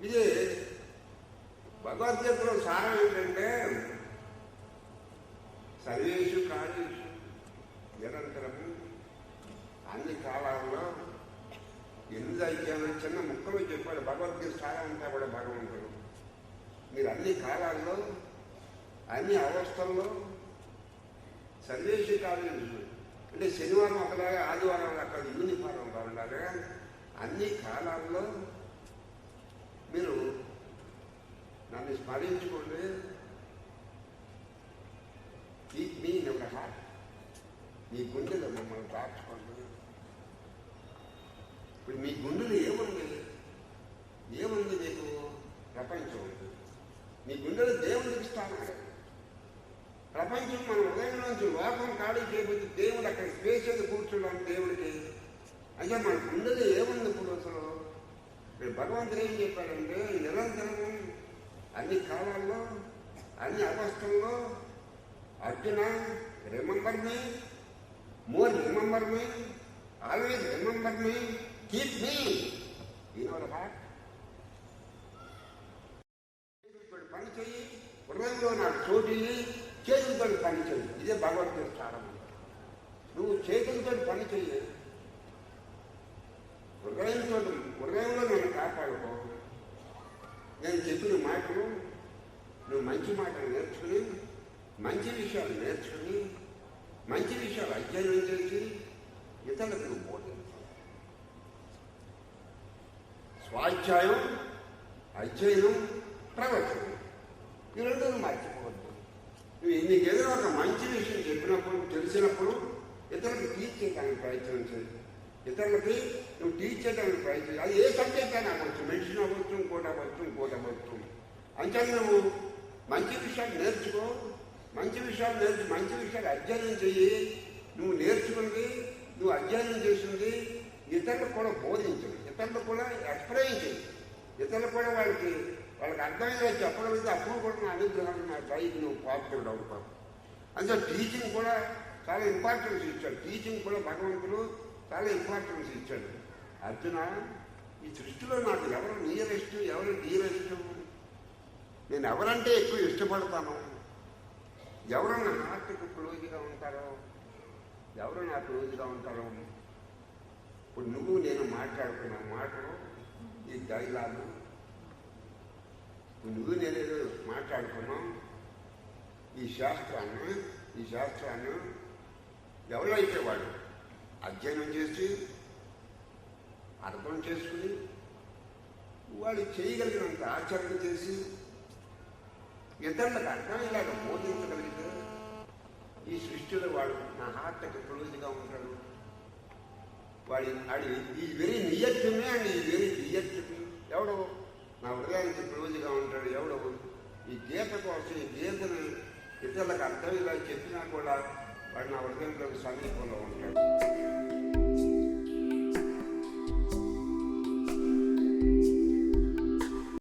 ఇది భగవద్గీతలో సారం ఏంటంటే సర్వేషు కాళేషు నిరంతరము అన్ని కాలాల్లో ఎన్ని అయ్యానో చిన్న ముక్కలు చెప్పాడు. భగవద్గీత సారం అంతా కూడా భగవంతుడు. మీరు అన్ని కాలాల్లో అన్ని అవస్థల్లో సర్వేషు కాళేషు అంటే శనివారం ఒకలాగా ఆదివారం అక్కడ యూనిఫారం ఉండాలి అన్ని కాలాల్లో మీరు నన్ను స్మరించుకోండి keep me in your heart మీ గుండెలో మమ్మల్ని దాచుకోండి. ఇప్పుడు మీ గుండెలు ఏముంది? ఏముంది మీకు? ప్రపంచం ఉంది. మీ గుండెలు దేవుడికి స్థానం ప్రపంచం మన ఉదయం నుంచి లోకం ఖాళీ చేయబోతే దేవుడు అక్కడ స్పేస్ కూర్చోడానికి దేవుడికి. అయితే మన గుండెలు ఏముంది ఇప్పుడు అసలు? భగవంతుడు ఏం చెప్పాడంటే నిరంతరము అన్ని కాలాల్లో అన్ని అవస్థల్లో Arjuna remember me more remember me always remember me. Keep me in our heart పని చెయ్యి హృదయంలో నాకు చోటు చేతులతో పని చెయ్యి. ఇదే భగవద్గీత సారం. నువ్వు చేతులతో పని చెయ్యి హృదయంతో హృదయంలో నన్ను కాపాడుకో నేను చెప్పిన మాటలు నువ్వు మంచి మాటలు నేర్చుకుని మంచి విషయాలు నేర్చుకుని మంచి విషయాలు అధ్యయనం చేసి ఇతరులకు నువ్వు బోధించు స్వాధ్యాయం అధ్యయనం ప్రవచనం ఈ రెండు నువ్వు మర్చిపోవద్దు. నువ్వు నీకేదో ఒక మంచి విషయం చెప్పినప్పుడు తెలిసినప్పుడు ఇతరులకు టీచ్ చేయడానికి ప్రయత్నం చేయి. ఇతరులకి నువ్వు టీచ్ చేయడానికి ప్రయత్నం అది ఏ సబ్జెక్ట్ అయినా అవ్వచ్చు. మెడిసిన్ అవ్వచ్చు ఇంకోటి అవ్వచ్చు ఇంకోటి అవ్వచ్చు. అంతే నువ్వు మంచి విషయాలు నేర్చుకో మంచి విషయాలు నేర్చు మంచి విషయాలు అధ్యయనం చెయ్యి. నువ్వు నేర్చుకుంది నువ్వు అధ్యయనం చేసింది ఇతరులకు కూడా బోధించు. ఇతరులకు కూడా ఎక్స్ప్లెయిన్ చేయి ఇతరులు కూడా వాళ్ళకి వాళ్ళకి అర్థమయ్యేలా చెప్పగలిగితే అప్పుడు కూడా నా అనుగ్రహం నా పైకి నువ్వు పాపుతుడు అవుతావు. అంటే టీచింగ్ కూడా చాలా ఇంపార్టెన్స్ ఇచ్చాడు. టీచింగ్ కూడా భగవంతుడు చాలా ఇంపార్టెన్స్ ఇచ్చాడు. అర్జున ఈ సృష్టిలో నాకు ఎవరు నియరెస్ట్ ఎవరు డీరెస్ట్ నేను ఎవరంటే ఎక్కువ ఇష్టపడతాను? ఎవరు నా హార్ట్కి క్లోజ్గా ఉంటారో? ఎవరు నా క్లోజ్గా ఉంటారో? ఇప్పుడు నువ్వు నేను మాట్లాడుకున్న మాటలు ఈ డైలాగు. ఇప్పుడు నువ్వు నేను ఏదో మాట్లాడుకున్నాం. ఈ శాస్త్రాన్ని ఈ శాస్త్రాన్ని ఎవరైతే వాడు అధ్యయనం చేసి అర్థం చేసుకుని వాడు చేయగలిగినంత ఆచరణ చేసి ఇతరులకు అర్థమయ్యేలాగా బోధించగలిగితే ఈ సృష్టిలో వాడు నా హార్ట్కి క్లోజ్గా ఉంటాడు. వాడి వాడి ఈ వెరీ నియత్యమే అండి ఈ వెరీ నియత్యమే ఎవడో నా హృదయానికి క్లోజ్గా ఉంటాడు. ఎవడో ఈ గీత కోసం ఈ గీతను ఇతరులకు ఇలా చెప్పినా కూడా వాడు నా హృదయంలో సమీపంలో ఉంటాడు.